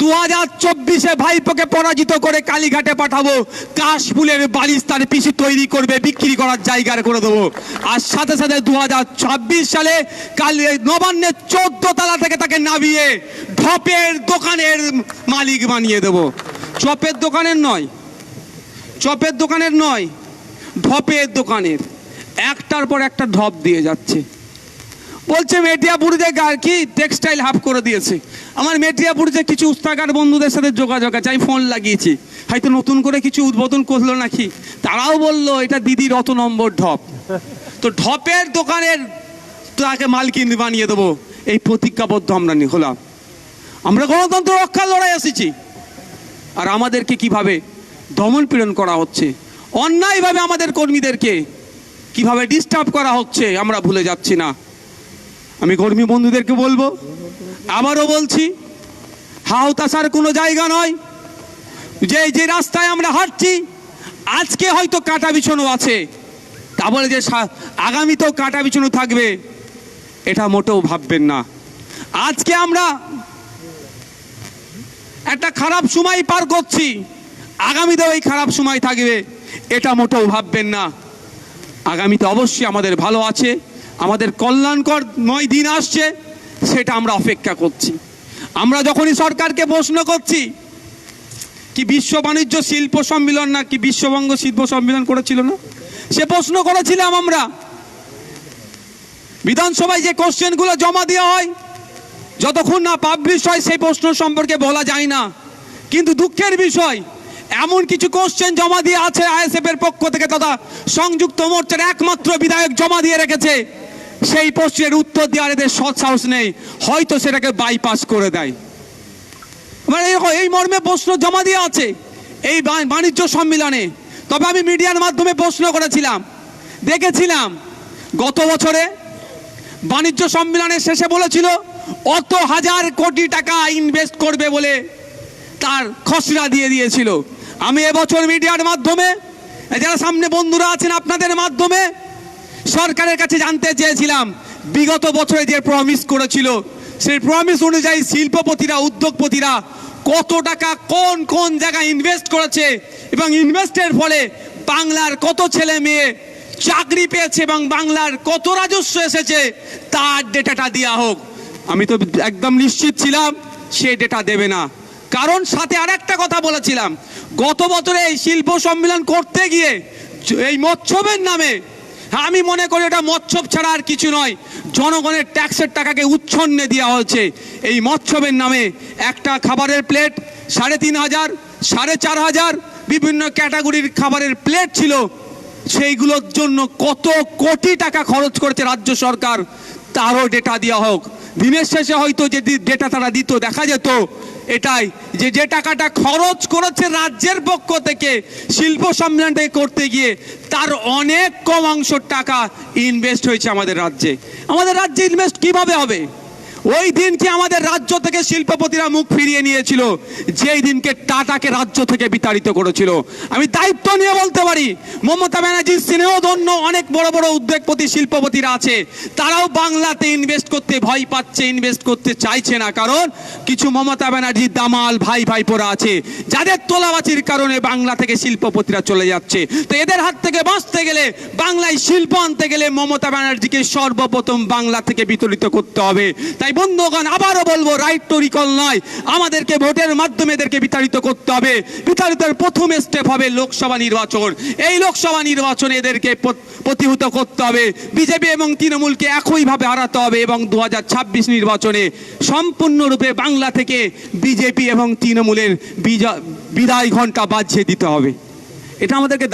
দু হাজার চব্বিশে ভাইপোকে পরাজিত করে কালীঘাটে পাঠাবো। কাশফুলের বালিশ তার পিসি তৈরি করবে, বিক্রি করার জায়গা করে দেবো। আর সাথে সাথে দু হাজার ছাব্বিশ সালে কালী নবান্নের চোদ্দ তলা থেকে তাকে নামিয়ে ঢপের দোকানের মালিক বানিয়ে দেবো। চপের দোকানের নয়, চপের দোকানের নয়, ঢপের দোকানের। একটার পর একটা ঢপ দিয়ে যাচ্ছে। বলছে মেটিয়াপুরিতে কি টেক্সটাইল হাফ করে দিয়েছে। আমার মেটিয়াপুরিতে কিছু উস্তাকার বন্ধুদের সাথে যোগাযোগ আছে, আমি ফোন লাগিয়েছি। হয়তো নতুন করে কিছু উদ্বোধন করল নাকি? তারাও বলল, এটা দিদির অত নম্বর ঢপ। তো ঢপের দোকানের তাকে মালকিন বানিয়ে দেবো, এই প্রতিজ্ঞাবদ্ধ আমরা হলাম। আমরা গণতন্ত্র রক্ষার লড়াই এসেছি। আর আমাদেরকে কীভাবে দমন পীড়ন করা হচ্ছে, অন্যায়ভাবে আমাদের কর্মীদেরকে কীভাবে ডিস্টার্ব করা হচ্ছে, আমরা ভুলে যাচ্ছি না। আমি কর্মী বন্ধুদেরকে বলব, আবারও বলছি হাওতাসার কোনো জায়গা নয়, যে যে রাস্তায় আমরা হাঁটছি, আজকে হয়তো কাটা বিছানো আছে। তা বলে যে আগামীতেও কাটা বিছানো থাকবে, এটা মোটেও ভাববেন না। আজকে আমরা একটা খারাপ সময় পার করছি, আগামীতেও এই খারাপ সময় থাকবে, এটা মোটেও ভাববেন না। আগামীতে অবশ্যই আমাদের ভালো আছে। আমাদের কল্যাণকর নয় দিন আসছে, সেটা আমরা অপেক্ষা করছি। আমরা যখনই সরকারকে প্রশ্ন করছি, কি বিশ্ব বাণিজ্য শিল্প সম্মেলন না কি বিশ্ববঙ্গ শিল্প সম্মেলন করেছিল না? সে প্রশ্ন করেছিলাম আমরা। বিধানসভায় যে কোশ্চেনগুলো জমা দেওয়া হয়, যতক্ষণ না পাবলিশ হয়, সেই প্রশ্ন সম্পর্কে বলা যায় না। কিন্তু দুঃখের বিষয়, এমন কিছু কোশ্চেন জমা দিয়ে আছে আইএসএফ এর পক্ষ থেকে তথা সংযুক্ত মোর্চার একমাত্র বিধায়ক জমা দিয়ে রেখেছে। সেই প্রশ্নের উত্তর দেওয়ার এদের সৎ সাহস নেই। হয়তো সেটাকে বাইপাস করে দেয়। মানে এই- এই মর্মে প্রশ্ন জমা দিয়ে আছে এই বাণিজ্য সম্মেলনে। তবে আমি মিডিয়ার মাধ্যমে প্রশ্ন করেছিলাম। দেখেছিলাম, গত বছরে বাণিজ্য সম্মেলনের শেষে বলেছিল, অত হাজার কোটি টাকা ইনভেস্ট করবে বলে তার খসড়া দিয়ে দিয়েছিল। আমি এবছর মিডিয়ার মাধ্যমে, যারা সামনে বন্ধুরা আছেন আপনাদের মাধ্যমে সরকারের কাছে জানতে চেয়েছিলাম, বিগত বছরে যে প্রমিস করেছিল, সেই প্রমিস অনুযায়ী শিল্পপতিরা, উদ্যোগপতিরা কত টাকা কোন কোন জায়গায় ইনভেস্ট করেছে এবং ইনভেস্টের ফলে বাংলার কত ছেলে মেয়ে চাকরি পেয়েছে এবং বাংলার কত রাজস্ব এসেছে, তার ডেটাটা দেওয়া হোক। আমি তো একদম নিশ্চিত ছিলাম, সে ডেটা দেবে না। কারণ সাথে আরেকটা কথা বলেছিলাম, গত বছরে এই শিল্প সম্মেলন করতে গিয়ে, এই মৎসবের নামে আমি মনে করি এটা মৎসব ছাড়া আর কিছু নয়। জনগণের ট্যাক্সের টাকাকে উচ্ছন্নে দেওয়া হয়েছে। এই মৎসবের নামে একটা খাবারের প্লেট, সাড়ে তিন হাজার, সাড়ে চার হাজার, বিভিন্ন ক্যাটাগরির খাবারের প্লেট ছিল। সেইগুলোর জন্য কত কোটি টাকা খরচ করেছে রাজ্য সরকার, তারও ডেটা দেওয়া হোক। দিনের শেষে হয়তো যে ডেটা তারা দিত, দেখা যেত এটাই যে যে টাকাটা খরচ করেছে রাজ্যের পক্ষ থেকে শিল্প সম্মেলনটাকে করতে গিয়ে, তার অনেক কম অংশ টাকা ইনভেস্ট হয়েছে আমাদের রাজ্যে। আমাদের রাজ্যে ইনভেস্ট কীভাবে হবে? ওই দিনকে আমাদের রাজ্য থেকে শিল্পপতিরা মুখ ফিরিয়ে নিয়েছিল? যেই দিনকে টাটাকে রাজ্য থেকে বিতাড়িত করেছিল। আমি দায়িত্ব নিয়ে বলতে পারি, মমতা ব্যানার্জির স্নেহধন্য অনেক বড় বড় উদ্যোগপতি, শিল্পপতিরা আছে। তারাও বাংলাতে ইনভেস্ট করতে ভয় পাচ্ছে ইনভেস্ট করতে চাইছে না। কারণ কিছু মমতা ব্যানার্জির দামাল ভাই ভাই ভাইপোরা আছে। যাদের তোলাবাচির কারণে বাংলা থেকে শিল্পপতিরা চলে যাচ্ছে। তো এদের হাত থেকে বাঁচতে গেলে, বাংলায় শিল্প আনতে গেলে মমতা ব্যানার্জিকে সর্বপ্রথম বাংলা থেকে বিতরিত করতে হবে। তাই বন্ধুগণ, আবারও বলব রাইট টু রিকল নয়। আমাদেরকে ভোটের মাধ্যমে এদেরকে বিতাড়িত করতে হবে। বিতাড়িতের প্রথম স্টেপ হবে লোকসভা নির্বাচন। এই লোকসভা নির্বাচনে এদেরকে প্রত- প্রতিহত করতে হবে। বিজেপি এবং তৃণমূলকে একইভাবে হারাতে হবে এবং দু হাজার ছাব্বিশ নির্বাচনে সম্পূর্ণরূপে বাংলা থেকে বিজেপি এবং তৃণমূলের বিদায় ঘণ্টা বাজিয়ে দিতে হবে। এটা আমাদেরকে